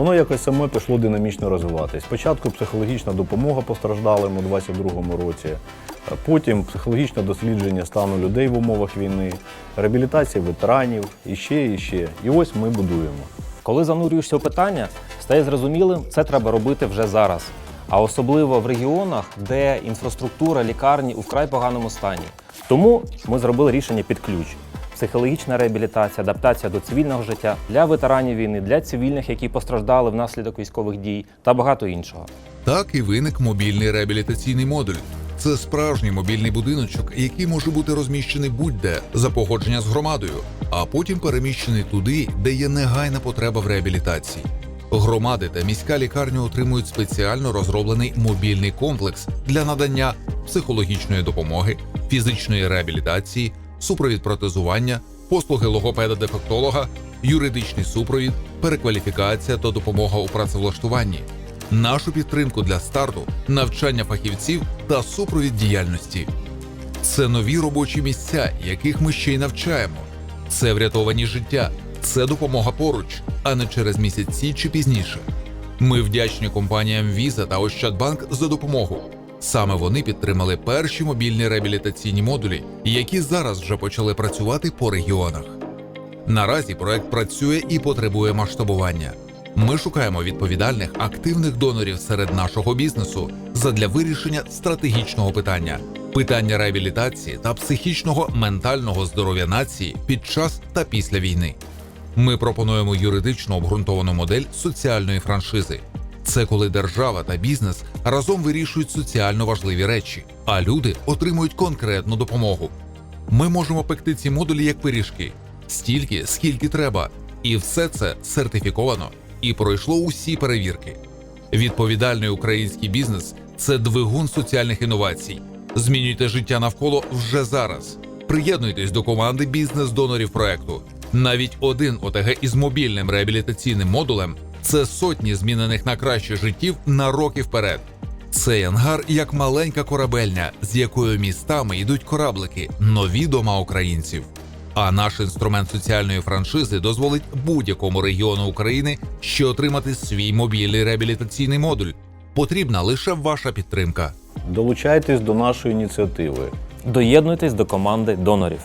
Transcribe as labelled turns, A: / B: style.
A: Воно якось саме пішло динамічно розвиватись. Спочатку психологічна допомога постраждалим у 22-му році, потім психологічне дослідження стану людей в умовах війни, реабілітація ветеранів, і ще, і ще. І ось ми будуємо.
B: Коли занурюєшся у питання, стає зрозумілим, це треба робити вже зараз. А особливо в регіонах, де інфраструктура лікарні у вкрай поганому стані. Тому ми зробили рішення під ключ: психологічна реабілітація, адаптація до цивільного життя для ветеранів війни, для цивільних, які постраждали внаслідок військових дій, та багато іншого.
C: Так і виник мобільний реабілітаційний модуль. Це справжній мобільний будиночок, який може бути розміщений будь-де за погодження з громадою, а потім переміщений туди, де є негайна потреба в реабілітації. Громади та міська лікарня отримують спеціально розроблений мобільний комплекс для надання психологічної допомоги, фізичної реабілітації, супровід протезування, послуги логопеда-дефектолога, юридичний супровід, перекваліфікація та допомога у працевлаштуванні нашу підтримку для старту, навчання фахівців та супровід діяльності. Це нові робочі місця, яких ми ще й навчаємо. Це врятовані життя, це допомога поруч, а не через місяці чи пізніше. Ми вдячні компаніям Visa та Ощадбанк за допомогу. Саме вони підтримали перші мобільні реабілітаційні модулі, які зараз вже почали працювати по регіонах. Наразі проект працює і потребує масштабування. Ми шукаємо відповідальних активних донорів серед нашого бізнесу задля вирішення стратегічного питання питання реабілітації та психічного ментального здоров'я нації під час та після війни. Ми пропонуємо юридично обґрунтовану модель соціальної франшизи. Це коли держава та бізнес разом вирішують соціально важливі речі, а люди отримують конкретну допомогу. Ми можемо пекти ці модулі як пиріжки, стільки, скільки треба, і все це сертифіковано і пройшло усі перевірки. Відповідальний український бізнес це двигун соціальних інновацій. Змінюйте життя навколо вже зараз. Приєднуйтесь до команди бізнес-донорів проекту. Навіть один ОТГ із мобільним реабілітаційним модулем це сотні змінених на краще життів на роки вперед. Цей ангар як маленька корабельня, з якою містами йдуть кораблики, нові дома українців. А наш інструмент соціальної франшизи дозволить будь-якому регіону України ще отримати свій мобільний реабілітаційний модуль. Потрібна лише ваша підтримка.
A: Долучайтесь до нашої ініціативи.
B: Доєднуйтесь до команди донорів.